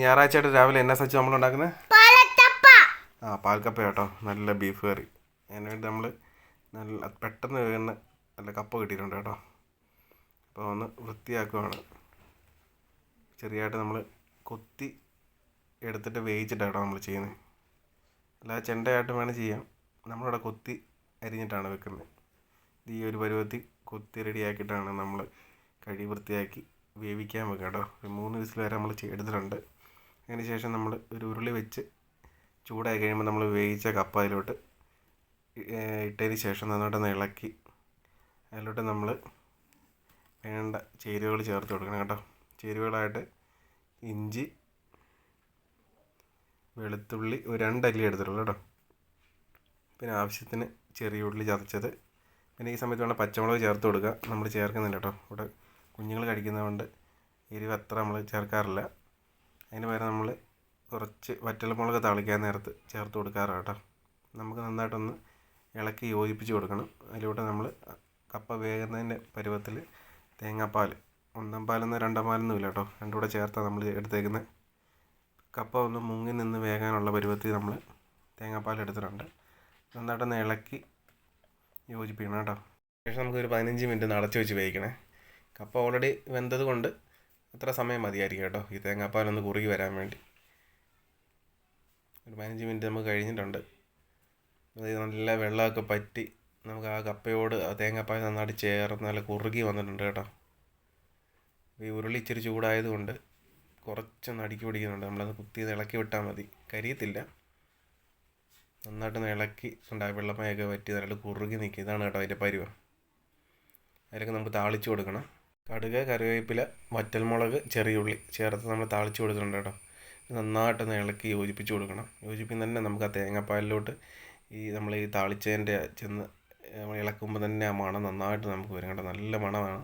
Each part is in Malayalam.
ഞായറാഴ്ചയായിട്ട് രാവിലെ എന്നാ സച്ച് നമ്മൾ ഉണ്ടാക്കുന്നത് ആ പാൽക്കപ്പ കേട്ടോ. നല്ല ബീഫ് കറി അതിന് വേണ്ടി നമ്മൾ നല്ല പെട്ടെന്ന് വേഗം നല്ല കപ്പ കിട്ടിയിട്ടുണ്ട് കേട്ടോ. അപ്പോൾ ഒന്ന് വൃത്തിയാക്കുവാണ്. ചെറിയതായിട്ട് നമ്മൾ കൊത്തി എടുത്തിട്ട് വേവിച്ചിട്ടാണ് നമ്മൾ ചെയ്യുന്നത് അല്ലാതെ ചെണ്ടയായിട്ട് വേണം ചെയ്യാം. നമ്മളിവിടെ കൊത്തി അരിഞ്ഞിട്ടാണ് വെക്കുന്നത് ഈ ഒരു പരുവത്തിൽ കൊത്തി റെഡിയാക്കിയിട്ടാണ് നമ്മൾ കഴി വൃത്തിയാക്കി വേവിക്കാൻ വെക്കുക കേട്ടോ. ഒരു മൂന്ന് വിസിൽ വരെ നമ്മൾ എടുത്തിട്ടുണ്ട്. അതിന് ശേഷം നമ്മൾ ഒരു ഉരുളി വെച്ച് ചൂടായി കഴിയുമ്പോൾ നമ്മൾ വേവിച്ച കപ്പ അതിലോട്ട് ഇട്ടതിന് ശേഷം നന്നായിട്ടൊന്ന് ഇളക്കി അതിലോട്ട് നമ്മൾ വേണ്ട ചേരുവകൾ ചേർത്ത് കൊടുക്കണം കേട്ടോ. ചേരുവകളായിട്ട് ഇഞ്ചി വെളുത്തുള്ളി ഒരു രണ്ടല്ലി എടുത്തിട്ടുള്ളൂ കേട്ടോ. പിന്നെ ആവശ്യത്തിന് ചെറിയ ഉള്ളി ചതച്ചത്. പിന്നെ ഈ സമയത്ത് വേണം പച്ചമുളക് ചേർത്ത് കൊടുക്കുക. നമ്മൾ ചേർക്കുന്നില്ല കേട്ടോ. ഇവിടെ കുഞ്ഞുങ്ങൾ കഴിക്കുന്നതുകൊണ്ട് എരിവ് അത്ര നമ്മൾ ചേർക്കാറില്ല. അതിന് പകരം നമ്മൾ കുറച്ച് വറ്റൽമുളക് താളിക്കാൻ നേരത്ത് ചേർത്ത് കൊടുക്കാറാണ് കേട്ടോ. നമുക്ക് നന്നായിട്ടൊന്ന് ഇളക്കി യോജിപ്പിച്ച് കൊടുക്കണം. അതിലൂടെ നമ്മൾ കപ്പ വേകുന്നതിന്റെ പരുവത്തിൽ തേങ്ങാപ്പാൽ ഒന്നാം പാലെന്നോ രണ്ടാം പാലൊന്നും ഇല്ല കേട്ടോ. രണ്ടും കൂടെ ചേർത്താണ് നമ്മൾ എടുത്തേക്കുന്നത് കപ്പ ഒന്ന് മുങ്ങി നിന്ന് വേകാനുള്ള പരുവത്തിൽ നമ്മൾ തേങ്ങാപ്പാൽ എടുത്തിട്ടുണ്ട്. നന്നായിട്ടൊന്ന് ഇളക്കി യോജിപ്പിക്കണം കേട്ടോ. ശേഷം നമുക്കൊരു പതിനഞ്ച് മിനിറ്റ് നടച്ച് വെച്ച് വേവിക്കണേ. കപ്പ ഓൾറെഡി വെന്തത് കൊണ്ട് അത്ര സമയം മതിയായിരിക്കും കേട്ടോ. ഈ തേങ്ങാപ്പാലൊന്ന് കുറുകി വരാൻ വേണ്ടി. ഒരു പതിനഞ്ച് മിനിറ്റ് നമുക്ക് കഴിഞ്ഞിട്ടുണ്ട്. അത് നല്ല വെള്ളമൊക്കെ പറ്റി നമുക്ക് ആ കപ്പയോട് ആ തേങ്ങാപ്പാൽ നന്നായിട്ട് ചേർന്ന് നല്ല കുറുകി വന്നിട്ടുണ്ട് കേട്ടോ. ഈ ഉരുളി ഇച്ചിരി ചൂടായതുകൊണ്ട് കുറച്ചൊന്ന് അടുക്കി പിടിക്കുന്നുണ്ട്. നമ്മളത് കുത്തി ഇളക്കി വിട്ടാൽ മതി. കരിയത്തില്ല. നന്നായിട്ടൊന്ന് ഇളക്കി ഉണ്ടായി വെള്ളമയൊക്കെ പറ്റി നല്ല കുറുകി നിൽക്കും. ഇതാണ് കേട്ടോ അതിന്റെ പരുവം. അതിലൊക്കെ നമുക്ക് താളിച്ചു കൊടുക്കണം. കടുക് കറിവേപ്പില വറ്റൽമുളക് ചെറിയ ഉള്ളി ചേർത്ത് നമ്മൾ താളിച്ച് കൊടുക്കുന്നുണ്ട് കേട്ടോ. നന്നായിട്ട് ഇളക്കി യോജിപ്പിച്ച് കൊടുക്കണം. യോജിപ്പിക്കുന്ന തന്നെ നമുക്ക് ആ തേങ്ങാപ്പാലിലോട്ട് ഈ നമ്മൾ ഈ താളിച്ചതിന്റെ ചെന്ന് ഇളക്കുമ്പോൾ തന്നെ ആ മണം നന്നായിട്ട് നമുക്ക് വരും കേട്ടോ. നല്ല മണമാണ്.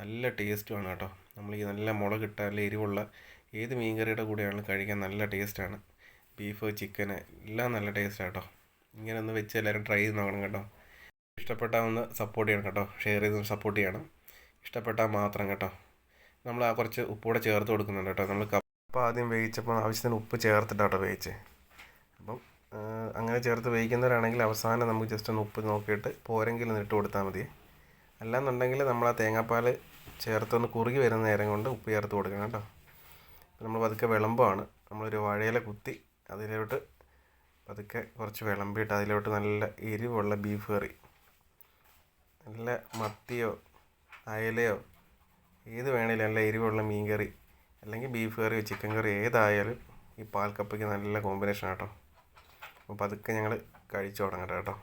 നല്ല ടേസ്റ്റുമാണ് കേട്ടോ. നമ്മൾ ഈ നല്ല മുളക് ഇട്ട നല്ല എരിവുള്ള ഏത് മീൻ കറിയുടെ കൂടെയാണെങ്കിലും കഴിക്കാൻ നല്ല ടേസ്റ്റാണ് ബീഫ് ചിക്കന് എല്ലാം നല്ല ടേസ്റ്റാണ് കേട്ടോ. ഇങ്ങനെ ഒന്ന് വെച്ച് എല്ലാവരും ട്രൈ ചെയ്ത് നോക്കണം കേട്ടോ. ഇഷ്ടപ്പെട്ടാൽ ഒന്ന് സപ്പോർട്ട് ചെയ്യണം കേട്ടോ. ഷെയർ ചെയ്ത് സപ്പോർട്ട് ചെയ്യണം. ഇഷ്ടപ്പെട്ടാൽ മാത്രം കേട്ടോ. നമ്മൾ ആ കുറച്ച് ഉപ്പൂടെ ചേർത്ത് കൊടുക്കുന്നുണ്ട് കേട്ടോ. നമ്മൾ കപ്പ ആദ്യം വേവിച്ചപ്പോൾ ആവശ്യത്തിന് ഉപ്പ് ചേർത്തിട്ടാട്ടോ വേവിച്ച് അപ്പം അങ്ങനെ ചേർത്ത് വേവിക്കുന്നവരാണെങ്കിൽ അവസാനം നമുക്ക് ജസ്റ്റ് ഒന്ന് ഉപ്പ് നോക്കിയിട്ട് പോരെങ്കിൽ ഒന്ന് ഇട്ട് കൊടുത്താൽ മതി. അല്ലാന്നുണ്ടെങ്കിൽ നമ്മൾ ആ തേങ്ങാപ്പാൽ ചേർത്തൊന്ന് കുറുകി വരുന്ന നേരം കൊണ്ട് ഉപ്പ് ചേർത്ത് കൊടുക്കണം കേട്ടോ. നമ്മൾ പതുക്കെ വിളമ്പാണ്. നമ്മളൊരു വാഴയില കുത്തി അതിലോട്ട് പതുക്കെ കുറച്ച് വിളമ്പിയിട്ട് അതിലോട്ട് നല്ല എരിവുള്ള ബീഫ് കറി നല്ല മത്തിയോ അയലയോ? ഏത് വേണേലും നല്ല എരിവുള്ള മീൻ കറി അല്ലെങ്കിൽ ബീഫ് കറിയോ ചിക്കൻ കറി ഏതായാലും ഈ പാൽക്കപ്പയ്ക്ക് നല്ല കോമ്പിനേഷൻ കേട്ടോ അപ്പോൾ പതുക്കെ ഞങ്ങൾ കഴിച്ചു തുടങ്ങട്ടെ കേട്ടോ.